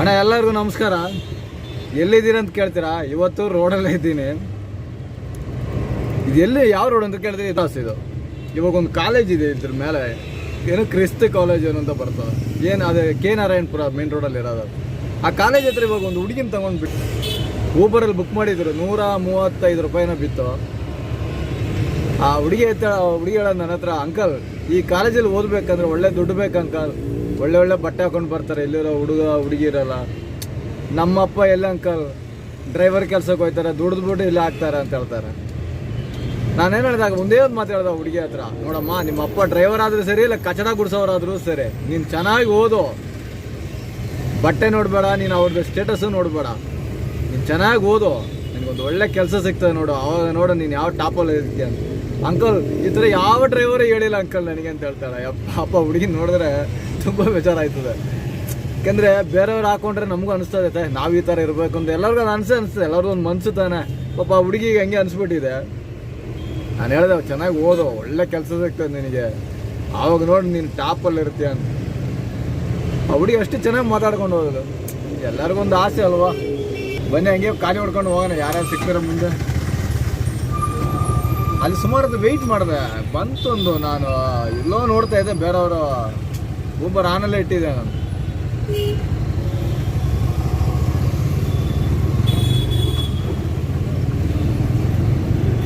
ಅಣ್ಣ, ಎಲ್ಲರಿಗೂ ನಮಸ್ಕಾರ. ಎಲ್ಲಿದ್ದೀರ ಅಂತ ಕೇಳ್ತೀರಾ? ಇವತ್ತು ರೋಡಲ್ಲೇ ಇದ್ದೀನಿ. ಇದು ಎಲ್ಲಿ, ಯಾವ ರೋಡ್ ಅಂತ ಕೇಳಿದ್ರೆ ಇದು ಇದು. ಇವಾಗ ಒಂದು ಕಾಲೇಜ್ ಇದೆ ಇದ್ರ ಮೇಲೆ. ಏನು ಕ್ರಿಸ್ತ ಕಾಲೇಜ್ ಏನು ಅಂತ ಬರ್ತದೆ ಏನು ಅದೇ ಕೆ ನಾರಾಯಣಪುರ ಮೇನ್ ರೋಡಲ್ಲಿ ಇರೋದು? ಆ ಕಾಲೇಜ್ ಹತ್ರ ಇವಾಗ ಒಂದು ಹುಡುಗಿನ ತಗೊಂಡ್ಬಿಟ್ಟು ಊಬರಲ್ಲಿ ಬುಕ್ ಮಾಡಿದ್ರು. ನೂರ ಮೂವತ್ತೈದು ರೂಪಾಯಿನ ಬಿತ್ತು. ಆ ಹುಡುಗಿ ಹತ್ರ ಹುಡುಗಿ ಹೇಳೋದು ನನ್ನ ಹತ್ರ, ಅಂಕಲ್, ಈ ಕಾಲೇಜಲ್ಲಿ ಓದ್ಬೇಕಂದ್ರೆ ಒಳ್ಳೆ ದುಡ್ಡು ಬೇಕು ಅಂಕಲ್ ಒಳ್ಳೆ ಒಳ್ಳೆ ಬಟ್ಟೆ ಹಾಕೊಂಡು ಬರ್ತಾರೆ ಎಲ್ಲಿರೋ ಹುಡುಗ, ಹುಡುಗಿ ಇರಲ್ಲ. ನಮ್ಮಪ್ಪ ಎಲ್ಲ ಅಂಕಲ್ ಡ್ರೈವರ್ ಕೆಲ್ಸಕ್ಕೆ ಹೋಗ್ತಾರೆ ದುಡಿದ್ಬಿಟ್ಟು ಇಲ್ಲಿ ಹಾಕ್ತಾರೆ ಅಂತ ಹೇಳ್ತಾರೆ. ನಾನೇನು ಹೇಳಿದಾಗ ಒಂದೇ ಒಂದು ಮಾತು ಹೇಳ್ದೆ ಹುಡುಗಿ ಹತ್ರ. ನೋಡಮ್ಮ ನಿಮ್ಮ ಅಪ್ಪ ಡ್ರೈವರ್ ಆದರೂ ಸರಿ, ಇಲ್ಲ ಕಚಡ ಗುಡಿಸೋರಾದರೂ ಸರಿ. ನೀನು ಚೆನ್ನಾಗಿ ಓದು. ಬಟ್ಟೆ ನೋಡಬೇಡ, ನೀನು ಅವ್ರದ್ದು ಸ್ಟೇಟಸ್ಸು ನೋಡಬೇಡ. ನೀನು ಚೆನ್ನಾಗಿ ಓದು. ನಿನಗೊಂದು ಒಳ್ಳೆ ಕೆಲಸ ಸಿಗ್ತದೆ ನೋಡು. ಅವಾಗ ನೋಡು, ನೀನು ಯಾವ ಟಾಪಲ್ಲಿ ಇರ್ತೀಯ ಅಂಕಲ್, ಈ ಥರ ಯಾವ ಡ್ರೈವರೇ ಹೇಳಿಲ್ಲ ಅಂಕಲ್ ನನಗೆ ಅಂತ ಹೇಳ್ತಾಳೆ. ಅಪ್ಪ ಹುಡುಗಿ ನೋಡಿದ್ರೆ ತುಂಬ ಬೇಜಾರಾಯ್ತದೆ. ಯಾಕಂದ್ರೆ ಬೇರೆಯವ್ರು ಹಾಕೊಂಡ್ರೆ ನಮಗೂ ಅನಿಸ್ತದೆ, ನಾವು ಈ ಥರ ಇರಬೇಕು ಅಂತ. ಎಲ್ಲರಿಗೂ ಅದು ಅನಿಸೇ ಅನಿಸ್ತದೆ, ಎಲ್ಲರಿಗೂ ಒಂದು ಮನ್ಸು ತಾನೆ. ಪಾಪ ಹುಡುಗಿಗೆ ಹಂಗೆ ಅನಿಸ್ಬಿಟ್ಟಿದೆ. ನಾನು ಹೇಳ್ದೆ ಚೆನ್ನಾಗಿ ಓದು ಒಳ್ಳೆ ಕೆಲಸ ಸಿಗ್ತದೆ ನಿನಗೆ. ಆವಾಗ ನೋಡಿ ನೀನು ಟಾಪಲ್ಲಿ ಇರ್ತೀಯ ಅಂತ. ಹುಡುಗಿ ಅಷ್ಟು ಚೆನ್ನಾಗಿ ಮಾತಾಡ್ಕೊಂಡು ಹೋದಳು. ಎಲ್ಲರಿಗೂ ಒಂದು ಆಸೆ ಅಲ್ವಾ? ಬನ್ನಿ ಹಂಗೆ ಖಾಲಿ ಹೊಡ್ಕೊಂಡು ಹೋಗೋಣ, ಯಾರ್ಯಾರು ಸಿಗ್ತಾರೆ ಮುಂದೆ. ಅಲ್ಲಿ ಸುಮಾರು ವೆಯ್ಟ್ ಮಾಡಿದೆ ಬಂತು ಒಂದು ನಾನು. ಎಲ್ಲೋ ನೋಡ್ತಾ ಇದ್ದೆ ಬೇರೆಯವರು. ಊಬರ್ ಆನಲ್ಲೇ ಇಟ್ಟಿದ್ದೆ ನಾನು.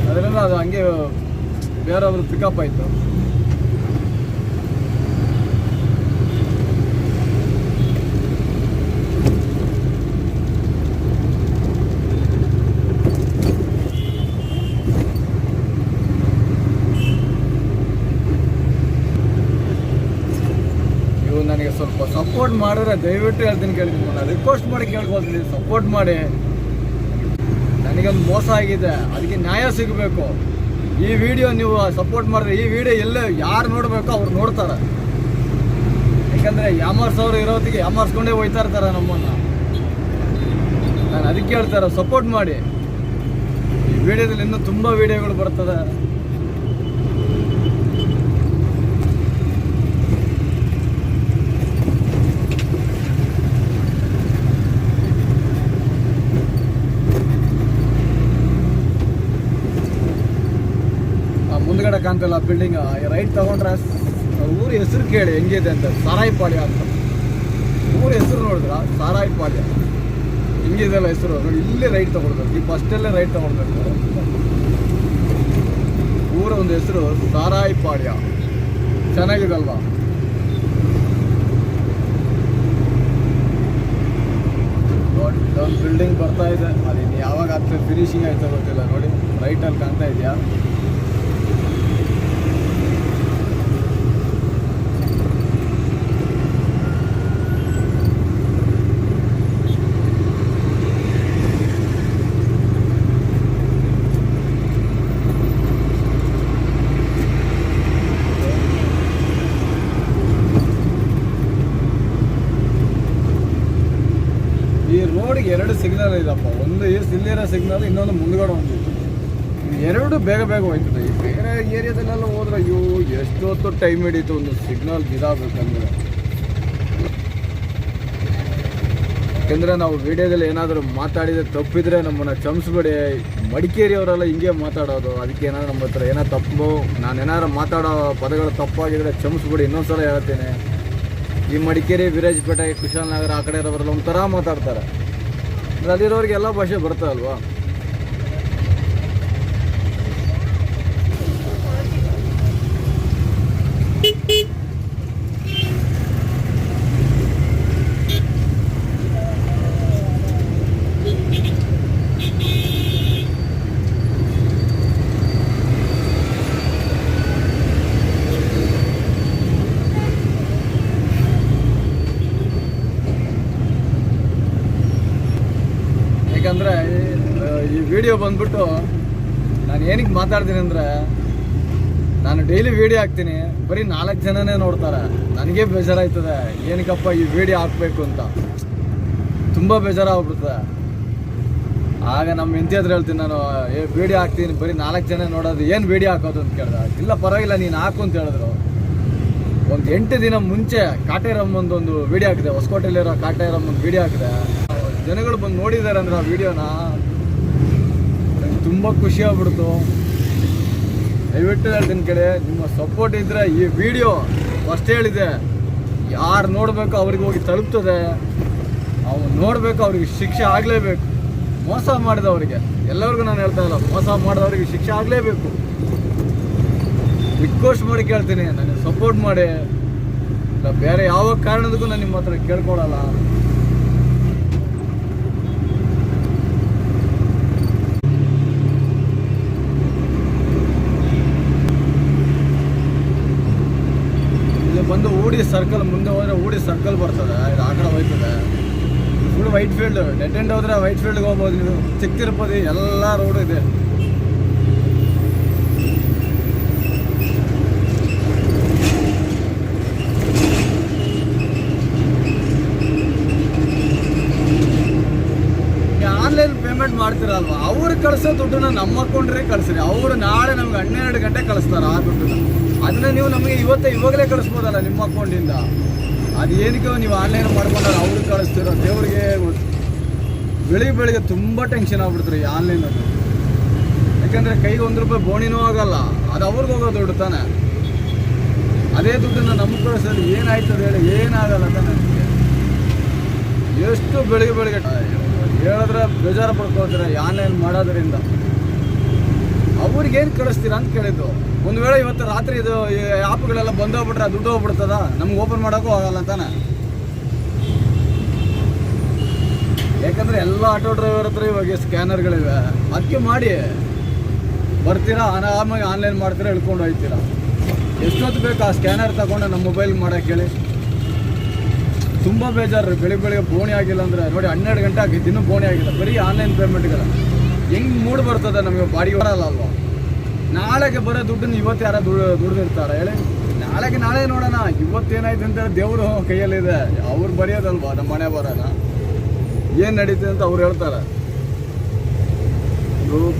ಅದರಿಂದ ಅದು ಹಂಗೆ ಬೇರೆಯವರು ಪಿಕಪ್ ಆಯಿತು ನೀವು ನನಗೆ ಸ್ವಲ್ಪ ಸಪೋರ್ಟ್ ದಯವಿಟ್ಟು ಹೇಳ್ತೀನಿ ಕೇಳ್ತೀನಿ ನಾನು ರಿಕ್ವೆಸ್ಟ್ ಮಾಡಿ ಕೇಳ್ಕೊಳ್ತೀನಿ ಸಪೋರ್ಟ್ ಮಾಡಿ. ನನಗೊಂದು ಮೋಸ ಆಗಿದೆ, ಅದಕ್ಕೆ ನ್ಯಾಯ ಸಿಗಬೇಕು. ಈ ವಿಡಿಯೋ ನೀವು ಸಪೋರ್ಟ್ ಮಾಡಿದ್ರೆ ಈ ವಿಡಿಯೋ ಎಲ್ಲೇ ಯಾರು ನೋಡಬೇಕೋ ಅವ್ರು ನೋಡ್ತಾರೆ. ಯಾಕಂದರೆ ಯಾಮಾರ್ಸೋರು ಇರೋದಕ್ಕೆ ಯಾಮರ್ಸ್ಕೊಂಡೇ ಹೋಯ್ತಾ ಇರ್ತಾರೆ ನಮ್ಮನ್ನು. ನಾನು ಅದಕ್ಕೆ ಹೇಳ್ತಾರೆ ಸಪೋರ್ಟ್ ಮಾಡಿ. ಈ ವಿಡಿಯೋದಲ್ಲಿ ಇನ್ನೂ ತುಂಬ ವಿಡಿಯೋಗಳು ಬರ್ತದೆ ಆ ಕಾಣ್ತಲ್ಲ ಬಿಲ್ಡಿಂಗ್ ರೈಟ್ ತಗೊಂಡ್ರೆ ಊರ ಹೆಸರು ಕೇಳಿ ಹೆಂಗಿದೆ ಅಂತ, ಸಾರಾಯಿಪಾಳ್ಯ ಅಂತ. ಊರ ಹೆಸರು ನೋಡಿದ್ರ? ಸಾರಾಯಿಪಾಳ್ಯ. ಹೆಂಗಿದೆಲ್ಲ ಹೆಸರು? ನೋಡಿ, ಇಲ್ಲೇ ರೈಟ್ ತಗೊಳ್ಬೇಕು. ಈ ಫಸ್ಟಲ್ಲೇ ರೈಟ್ ತಗೊಳ್ಬೇಕು. ಊರ ಒಂದು ಹೆಸರು ಸಾರಾಯಿಪಾಳ್ಯ. ಚೆನ್ನಾಗಿದಲ್ವಾ? ದೊಡ್ಡ ಬಿಲ್ಡಿಂಗ್ ಬರ್ತಾ ಇದೆ. ಅದು ಯಾವಾಗ ಹತ್ತಿರ ಫಿನಿಶಿಂಗ್ ಆಯ್ತಾ ಗೊತ್ತಿಲ್ಲ. ನೋಡಿ ರೈಟಲ್ಲಿ ಕಾಣ್ತಾ ಇದೆಯಾ ಈ ರೋಡ್ಗೆ ಎರಡು ಸಿಗ್ನಲ್ ಇದಪ್ಪ ಒಂದು ಇಲ್ಲಿರೋ ಸಿಗ್ನಲ್, ಇನ್ನೊಂದು ಮುಂದ್ಗಡೆ ಒಂದು. ಎರಡು ಬೇಗ ಬೇಗ ಹೋಯ್ತದೆ. ಈ ಬೇರೆ ಏರಿಯಾದಲ್ಲೆಲ್ಲ ಹೋದ್ರೆ ಅಯ್ಯೋ, ಎಷ್ಟೊತ್ತು ಟೈಮ್ ಹಿಡೀತು ಒಂದು ಸಿಗ್ನಲ್ ಇದಾಗಬೇಕಂದ್ರೆ ಯಾಕೆಂದ್ರೆ ನಾವು ವಿಡಿಯೋದಲ್ಲಿ ಏನಾದರೂ ಮಾತಾಡಿದ್ರೆ ತಪ್ಪಿದ್ರೆ ನಮ್ಮನ್ನ ಮಡಿಕೇರಿ ಅವರೆಲ್ಲ ಹಿಂಗೆ ಮಾತಾಡೋದು. ಅದಕ್ಕೆ ಏನಾದ್ರು ನಮ್ಮ ಹತ್ರ ಏನೋ ತಪ್ಪು, ನಾನು ಏನಾದ್ರು ಮಾತಾಡೋ ಪದಗಳು ತಪ್ಪಾಗಿದ್ರೆ ಕ್ಷಮಿಸ್ಬಿಡಿ. ಇನ್ನೊಂದ್ಸಲ ಹೇಳ್ತೇನೆ. ಈ ಮಡಿಕೇರಿ, ವಿರಾಜಪೇಟೆ ಕುಶಾಲನಗರ ಆ ಕಡೆ ಇರೋರೆಲ್ಲ ಒಂಥರ ಮಾತಾಡ್ತಾರೆ. ಅಂದ್ರೆ ಅಲ್ಲಿರೋರಿಗೆ ಎಲ್ಲ ಭಾಷೆ ಬರ್ತದಲ್ವಾ ಯಾಕಂದರೆ ಈ ವಿಡಿಯೋ ಬಂದ್ಬಿಟ್ಟು ನಾನು ಏನಕ್ಕೆ ಮಾತಾಡ್ತೀನಿ ಅಂದರೆ ನಾನು ಡೈಲಿ ವಿಡಿಯೋ ಹಾಕ್ತೀನಿ. ಬರೀ ನಾಲ್ಕು ಜನನೇ ನೋಡ್ತಾರೆ. ನನಗೆ ಬೇಜಾರಾಯ್ತದೆ. ಏನಕ್ಕಪ್ಪ ಈ ವಿಡಿಯೋ ಹಾಕಬೇಕು ಅಂತ. ತುಂಬ ಬೇಜಾರಾಗ್ಬಿಡ್ತದೆ ಆಗ ನಮ್ಮ ಹೆಂಡತಿ ಹೇಳ್ತೀನಿ ನಾನು, ಏ ವಿಡಿಯೋ ಹಾಕ್ತೀನಿ. ಬರೀ ನಾಲ್ಕು ಜನ ನೋಡೋದು. ಏನು ವಿಡಿಯೋ ಹಾಕೋದು? ಅಂತ ಕೇಳಿದೆ. ಇಲ್ಲ, ಪರವಾಗಿಲ್ಲ, ನೀನು ಹಾಕು ಅಂತ ಹೇಳಿದ್ರು. ಒಂದು ಎಂಟು ದಿನ ಮುಂಚೆ ಕಾಟೇರಮ್ಮಂದು ಒಂದು ವಿಡಿಯೋ ಹಾಕಿದೆ. ಹೊಸಕೋಟೆಯಲ್ಲಿರೋ ಕಾಟೇರಮ್ಮಂದು ವಿಡಿಯೋ ಹಾಕಿದೆ. ಜನಗಳು ಬಂದು ನೋಡಿದ್ದಾರೆ ಅಂದ್ರೆ ಆ ವಿಡಿಯೋನ ತುಂಬ ಖುಷಿ ಆಗ್ಬಿಡ್ತು. ದಯವಿಟ್ಟು ಹೇಳ್ತೀನಿ ಕಡೆ ನಿಮ್ಮ ಸಪೋರ್ಟ್ ಇದ್ದರೆ ಈ ವಿಡಿಯೋ ಫಸ್ಟ್ ಹೇಳಿದೆ. ಯಾರು ನೋಡಬೇಕು ಅವ್ರಿಗೆ ಹೋಗಿ ತಲುಪ್ತದೆ. ಅವ್ರು ನೋಡಬೇಕು ಅವ್ರಿಗೆ ಶಿಕ್ಷೆ ಆಗಲೇಬೇಕು. ಮೋಸ ಮಾಡಿದವರಿಗೆ. ಎಲ್ಲರಿಗೂ ನಾನು ಹೇಳ್ತಾ ಇಲ್ಲ, ಮೋಸ ಮಾಡಿದವರಿಗೆ ಶಿಕ್ಷೆ ಆಗಲೇಬೇಕು. ರಿಕ್ವೆಸ್ಟ್ ಮಾಡಿ ಕೇಳ್ತೀನಿ, ನನಗೆ ಸಪೋರ್ಟ್ ಮಾಡಿ. ಇಲ್ಲ, ಬೇರೆ ಯಾವ ಕಾರಣದಕ್ಕೂ ನಾನು ನಿಮ್ಮ ಹತ್ರ ಕೇಳ್ಕೊಳಲ್ಲ ಇದು ಬಂದು ಊಡಿ ಸರ್ಕಲ್ ಮುಂದೆ ಹೋದ್ರೆ ಊಡಿ ಸರ್ಕಲ್ ಬರ್ತದೆ. ಇದು ಆ ಕಡೆ ಹೋಯ್ತದೆ ಫುಲ್ ವೈಟ್ ಫೀಲ್ಡ್ ಡೆಡ್ ಹೋದ್ರೆ ವೈಟ್ ಫೀಲ್ಡ್ಗೆ ಹೋಗ್ಬೋದು ನೀವು. ಚಿಕ್ಕ ತಿರುಪತಿ ಎಲ್ಲ ರೋಡ್ ಇದೆ ಆನ್ಲೈನ್ ಪೇಮೆಂಟ್ ಮಾಡ್ತೀರಲ್ವಾ ಅವ್ರು ಕಳಿಸೋ ದುಡ್ಡನ್ನ ನಮ್ಮ ಅಕೌಂಟ್ರಿಗೆ ಕಳಿಸ್ರಿ. ಅವರು ನಾಳೆ ನಮ್ಗೆ ಹನ್ನೆರಡು ಗಂಟೆ ಕಳಿಸ್ತಾರೆ ಆ ದುಡ್ಡನ್ನ. ಅದನ್ನ ನೀವು ನಮಗೆ ಇವತ್ತೇ ಇವಾಗಲೇ ಕಳಿಸ್ಬೋದಲ್ಲ ನಿಮ್ಮ ಅಕೌಂಟಿಂದ ಅದು ಏನಕ್ಕೆ ನೀವು ಆನ್ಲೈನ್ ಮಾಡ್ಕೊಂಡ್ರೆ ಅವ್ರಿಗೆ ಕಳಿಸ್ತೀರೋ ದೇವ್ರಿಗೆ ಗೊತ್ತು. ಬೆಳಿಗ್ಗೆ ಬೆಳಿಗ್ಗೆ ತುಂಬ ಟೆನ್ಷನ್ ಆಗ್ಬಿಡ್ತಾರೆ ಈ ಆನ್ಲೈನಲ್ಲಿ ಯಾಕಂದರೆ ಕೈಗೆ ಒಂದು ರೂಪಾಯಿ ಬೋಣಿನೂ ಆಗಲ್ಲ. ಅದು ಅವ್ರಿಗೆ ಹೋಗೋ ದುಡ್ಡು ತಾನೆ. ಅದೇ ದುಡ್ಡನ್ನ ನಮ್ಗೆ ಕಳಿಸೋದು ಏನಾಯ್ತದೆ ಹೇಳಿ ಏನಾಗಲ್ಲ ತಾನೆ ಎಷ್ಟು ಬೆಳಿಗ್ಗೆ ಬೆಳಿಗ್ಗೆ ಹೇಳಿದ್ರೆ ಬೇಜಾರು ಪಡ್ಕೊಳ್ತಾರೆ? ಆನ್ಲೈನ್ ಮಾಡೋದ್ರಿಂದ? ಅವ್ರಿಗೇನು ಕಳಿಸ್ತೀರಾ ಅಂತ ಕೇಳಿದ್ದು. ಒಂದು ವೇಳೆ ಇವತ್ತು ರಾತ್ರಿ ಇದು ಆ್ಯಪ್ಗಳೆಲ್ಲ ಬಂದೋಗ್ಬಿಟ್ರೆ ದುಡ್ಡು ಹೋಗ್ಬಿಡ್ತದ ನಮ್ಗೆ ಓಪನ್ ಮಾಡೋಕ್ಕೂ ಆಗಲ್ಲ ತಾನೆ. ಯಾಕಂದರೆ ಎಲ್ಲ ಆಟೋ ಡ್ರೈವರ್ ಹತ್ರ ಇವಾಗ ಸ್ಕ್ಯಾನರ್ಗಳಿವೆ. ಅದಕ್ಕೆ ಮಾಡಿ. ಬರ್ತೀರಾ? ಆರಾಮಾಗಿ ಆನ್ಲೈನ್ ಮಾಡ್ತೀರಾ? ಹೇಳ್ಕೊಂಡು ಹೋಗ್ತೀರಾ ಎಷ್ಟೊತ್ತು ಬೇಕು ಆ ಸ್ಕ್ಯಾನರ್ ತಗೊಂಡು ನಮ್ಮ ಮೊಬೈಲ್ ಮಾಡೋಕ್ಕೆ ಹೇಳಿ ತುಂಬ ಬೇಜಾರು ಬೆಳಿಗ್ಗೆ ಬೆಳಿಗ್ಗೆ ಬೋಣಿ ಆಗಿಲ್ಲ ಅಂದರೆ, ನೋಡಿ ಹನ್ನೆರಡು ಗಂಟೆ ಆಗಿದ್ದು ಇನ್ನೂ ಬೋಣಿ ಆಗಿಲ್ಲ. ಬರೀ ಆನ್ಲೈನ್ ಪೇಮೆಂಟ್ಗಳ ಹೆಂಗೆ ಮೂಡ್ ಬರ್ತದೆ ನಮಗೆ? ಬಾಡಿ ಬರಲ್ಲ ಅಲ್ವಾ? ನಾಳೆಗೆ ಬರೋ ದುಡ್ಡನ್ನು ಇವತ್ತು ಯಾರು ದುಡ್ಡು ದುಡ್ದಿರ್ತಾರೆ ಹೇಳಿ, ನಾಳೆಗೆ ನಾಳೆ ನೋಡೋಣ. ಇವತ್ತೇನಾಯ್ತು ಅಂತ ದೇವರು ಕೈಯಲ್ಲಿದೆ. ಅವ್ರು ಬರೆಯೋದಲ್ವಾ? ನಮ್ಮ ಮನೆ ಬರೋಣ ಏನು ನಡೀತದೆ ಅಂತ ಅವ್ರು ಹೇಳ್ತಾರೆ.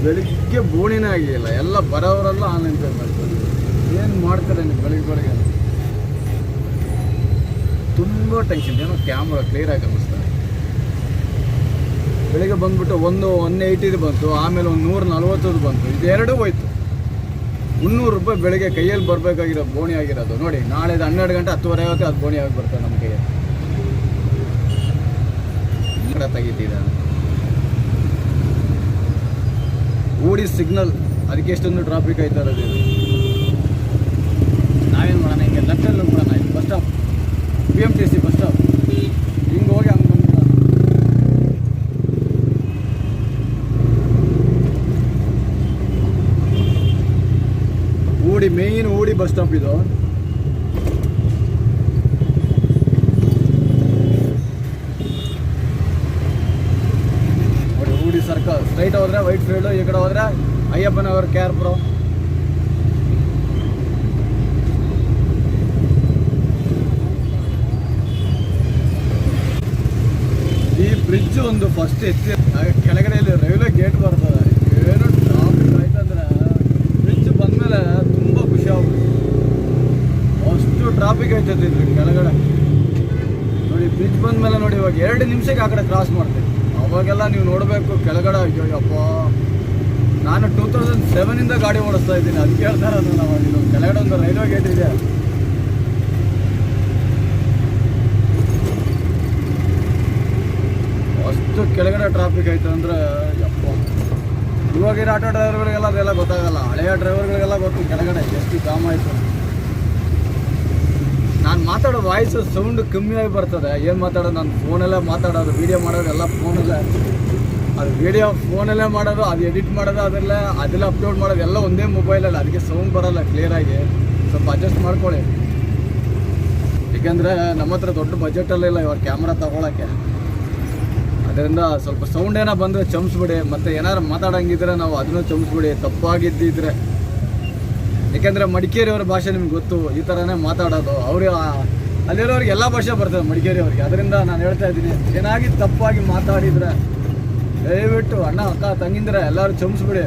ಬೆಳಿಗ್ಗೆ ಬೋಣಿನೇ ಆಗಿಲ್ಲ. ಎಲ್ಲ ಬರೋರೆಲ್ಲ ಆನ್ಲೈನ್ ಪೇಮೆಂಟ್ ಏನು ಮಾಡ್ತಾರೆ ನೀವು ಬೆಳಿಗ್ಗೆ ಬೆಳಿಗ್ಗೆ ತುಂಬ ಟೆನ್ಷನ್ ಏನೋ ಕ್ಯಾಮ್ರಾ ಕ್ಲಿಯರ್ ಆಗಿ ಅನ್ನಿಸ್ತಾರೆ ಬೆಳಿಗ್ಗೆ ಬಂದ್ಬಿಟ್ಟು ಒಂದು ಒನ್ ಏಯ್ಟಿದು ಬಂತು, ಆಮೇಲೆ ಒಂದು ನೂರ ನಲ್ವತ್ತದು ಬಂತು. ಇದೆರಡೂ ಹೋಯ್ತು. ಮುನ್ನೂರು ರೂಪಾಯಿ ಬೆಳಿಗ್ಗೆ ಕೈಯಲ್ಲಿ ಬರಬೇಕಾಗಿರೋ ಬೋಣಿ ಆಗಿರೋದು. ನೋಡಿ ನಾಳೆ ಹನ್ನೆರಡು ಗಂಟೆ ಹತ್ತುವರೆ ಆಗುತ್ತೆ ಅದು ಬೋಣಿ ಆಗಿ ಬರ್ತದೆ ನಮ್ಮ ಕೈಯಲ್ಲಿ. ಊಡಿ ಸಿಗ್ನಲ್ ಅದಕ್ಕೆ ಎಷ್ಟೊಂದು ಟ್ರಾಫಿಕ್ ಆಯ್ತಾ ನಾವೇನು ಮಾಡೋಣ, ಹಿಂಗೆ ಲೆಫ್ಟಲ್ಲಿ ಹೋಗ್ಬಿಡೋಣ ಇದು bus stop B M T C bus stop ಹಿಂಗೆ ಹೋಗಿ ಹಂಗೆ ಬಂದ Hoodi main Hoodi bus stop ಇದು. ಊಡಿ ಸರ್ಕಲ್ ಸ್ಟ್ರೈಟ್ ಹೋದ್ರೆ ವೈಟ್ ಫೀಲ್ಡ್ ಈ ಕಡೆ ಹೋದ್ರೆ, ಅಯ್ಯಪ್ಪನವರ ಕೇರ್ ಪ್ರೋ ಈ ಬ್ರಿಡ್ಜ್ ಒಂದು ಫಸ್ಟ್ ಎತ್ತಿ ಕೆಳಗಡೆ ಇಲ್ಲಿ ರೈಲ್ವೆ ಗೇಟ್ ಬರ್ತದೆ. ಏನು ಟ್ರಾಫಿಕ್ ಆಯ್ತಂದ್ರೆ ಬ್ರಿಡ್ಜ್ ಬಂದ್ಮೇಲೆ ತುಂಬ ಖುಷಿ ಆಗ್ಬಿಡ್ತು. ಅಷ್ಟು ಟ್ರಾಫಿಕ್ ಆಯ್ತದೆ ಇದ್ರಿ ಕೆಳಗಡೆ. ನೋಡಿ ಬ್ರಿಡ್ಜ್ ಬಂದ್ಮೇಲೆ ನೋಡಿ, ಇವಾಗ ಎರಡು ನಿಮಿಷಕ್ಕೆ ಆ ಕಡೆ ಕ್ರಾಸ್ ಮಾಡ್ತೀವಿ ಅವಾಗೆಲ್ಲ ನೀವು ನೋಡಬೇಕು, ಕೆಳಗಡೆ ಅಯ್ಯೋ ಯಪ್ಪ. ನಾನು ಟೂ ತೌಸಂಡ್ ಸೆವೆನಿಂದ ಗಾಡಿ ಓಡಿಸ್ತಾ ಇದ್ದೀನಿ ಅದಕ್ಕೆ ಹೇಳ್ತಾರೆ ಅದು ನಾವು ಕೆಳಗಡೆ ಒಂದು ರೈಲ್ವೆ ಗೇಟ್ ಇದೆ ಅಷ್ಟು ಕೆಳಗಡೆ ಟ್ರಾಫಿಕ್ ಆಯ್ತು ಅಂದ್ರೆ ಇವಾಗಿರೋ ಆಟೋ ಡ್ರೈವರ್ಗಳಿಗೆಲ್ಲ ಅದೆಲ್ಲ ಗೊತ್ತಾಗಲ್ಲ. ಹಳೆಯ ಡ್ರೈವರ್ಗಳಿಗೆಲ್ಲ ಗೊತ್ತು, ಕೆಳಗಡೆ ಎಷ್ಟು ಜಾಮ್ ಆಯಿತು. ನಾನು ಮಾತಾಡೋ ವಾಯ್ಸ್ ಸೌಂಡ್ ಕಮ್ಮಿ ಆಗಿ ಬರ್ತದೆ. ಏನು ಮಾತಾಡೋದು? ನಾನು ಫೋನಲ್ಲೇ ಮಾತಾಡೋದು ವೀಡಿಯೋ ಮಾಡೋದು, ಎಲ್ಲ ಫೋನಲ್ಲೇ ಅದು ವೀಡಿಯೋ ಫೋನಲ್ಲೇ ಮಾಡೋದು, ಅದು ಎಡಿಟ್ ಮಾಡೋದು ಅದೆಲ್ಲ ಅದೆಲ್ಲ ಅಪ್ಲೋಡ್ ಮಾಡೋದು, ಎಲ್ಲ ಒಂದೇ ಮೊಬೈಲಲ್ಲಿ ಅದಕ್ಕೆ ಸೌಂಡ್ ಬರಲ್ಲ ಕ್ಲಿಯರಾಗಿ ಸ್ವಲ್ಪ ಅಡ್ಜಸ್ಟ್ ಮಾಡ್ಕೊಳ್ಳಿ. ಏಕೆಂದರೆ ನಮ್ಮ ಹತ್ರ ದೊಡ್ಡ ಬಜೆಟಲ್ಲಿಲ್ಲ ಇವಾಗ ಕ್ಯಾಮ್ರಾ ತಗೊಳಕ್ಕೆ. ಅದರಿಂದ ಸ್ವಲ್ಪ ಸೌಂಡ್ ಏನೋ ಬಂದರೆ ಚಮಿಸ್ಬಿಡಿ, ಮತ್ತು ಏನಾದ್ರು ಮಾತಾಡೋಂಗಿದ್ರೆ ನಾವು ಅದನ್ನು ಚಮ್ಸ್ಬಿಡಿ, ತಪ್ಪಾಗಿದ್ದಿದ್ರೆ. ಯಾಕೆಂದರೆ ಮಡಿಕೇರಿಯವ್ರ ಭಾಷೆ ನಿಮ್ಗೆ ಗೊತ್ತು, ಈ ಥರನೇ ಮಾತಾಡೋದು. ಅವರು ಅಲ್ಲಿರೋರಿಗೆ ಎಲ್ಲ ಭಾಷೆ ಬರ್ತದೆ ಮಡಿಕೇರಿಯವ್ರಿಗೆ. ಅದರಿಂದ ನಾನು ಹೇಳ್ತಾ ಇದ್ದೀನಿ, ಏನಾಗಿ ತಪ್ಪಾಗಿ ಮಾತಾಡಿದರೆ, ದಯವಿಟ್ಟು ಅಣ್ಣ, ಅಕ್ಕ, ತಂಗಿಂದ್ರೆ ಎಲ್ಲರೂ ಚಮಸ್ಬಿಡಿ.